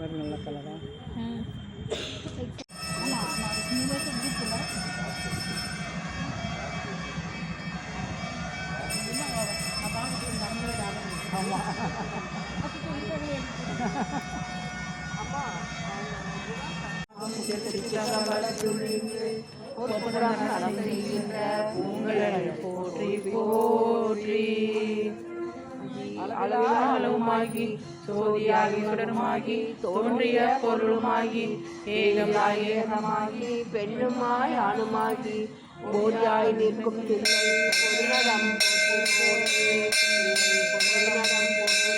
మరి నల్ల కలరా போற்றி போற்றி அழகாலுமாகி சோதியாகி சுடருமாகி தோன்றிய பொருளுமாகி ஏகமாகி பெண்ணுமாய் ஆணுமாகி போதியாய் நிற்கும் தில்லை பொருளடம் போற்றி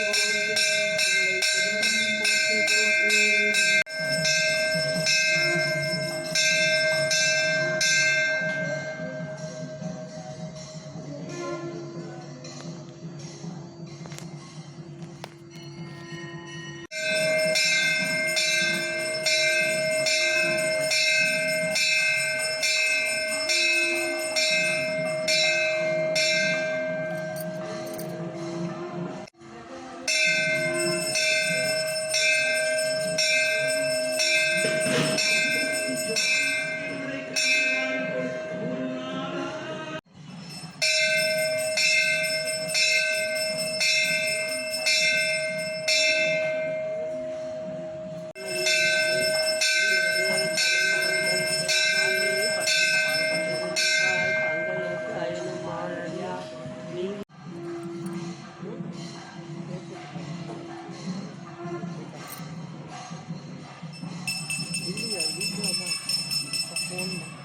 போற்றி. phone mo.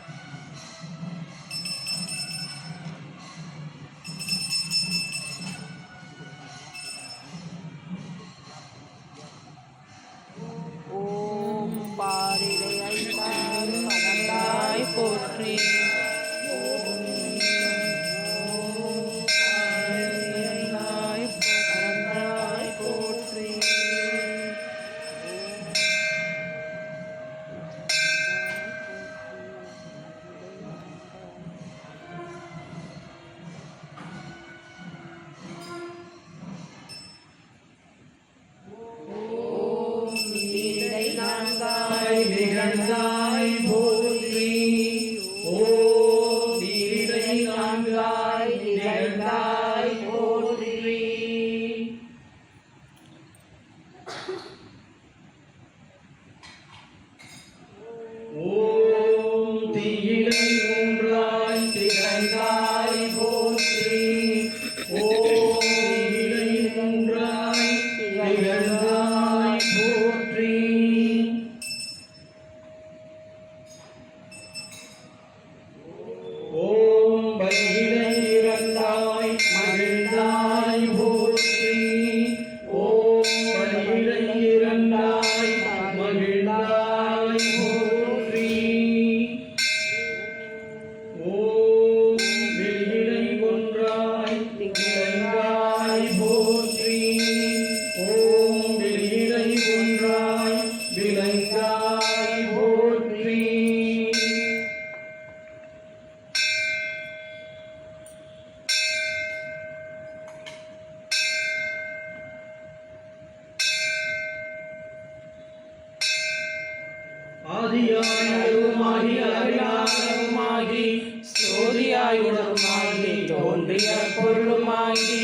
வழியிட ஆதியாயுமாகி அருளாகி ஸ்தோதியாயுடமாகி தோன்றிய பொருளுமாகி.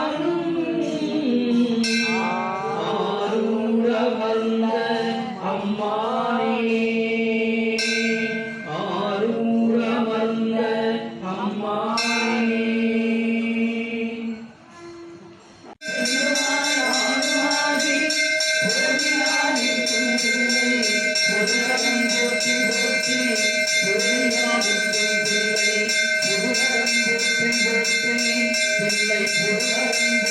பிள்ளை பொருளரம்பு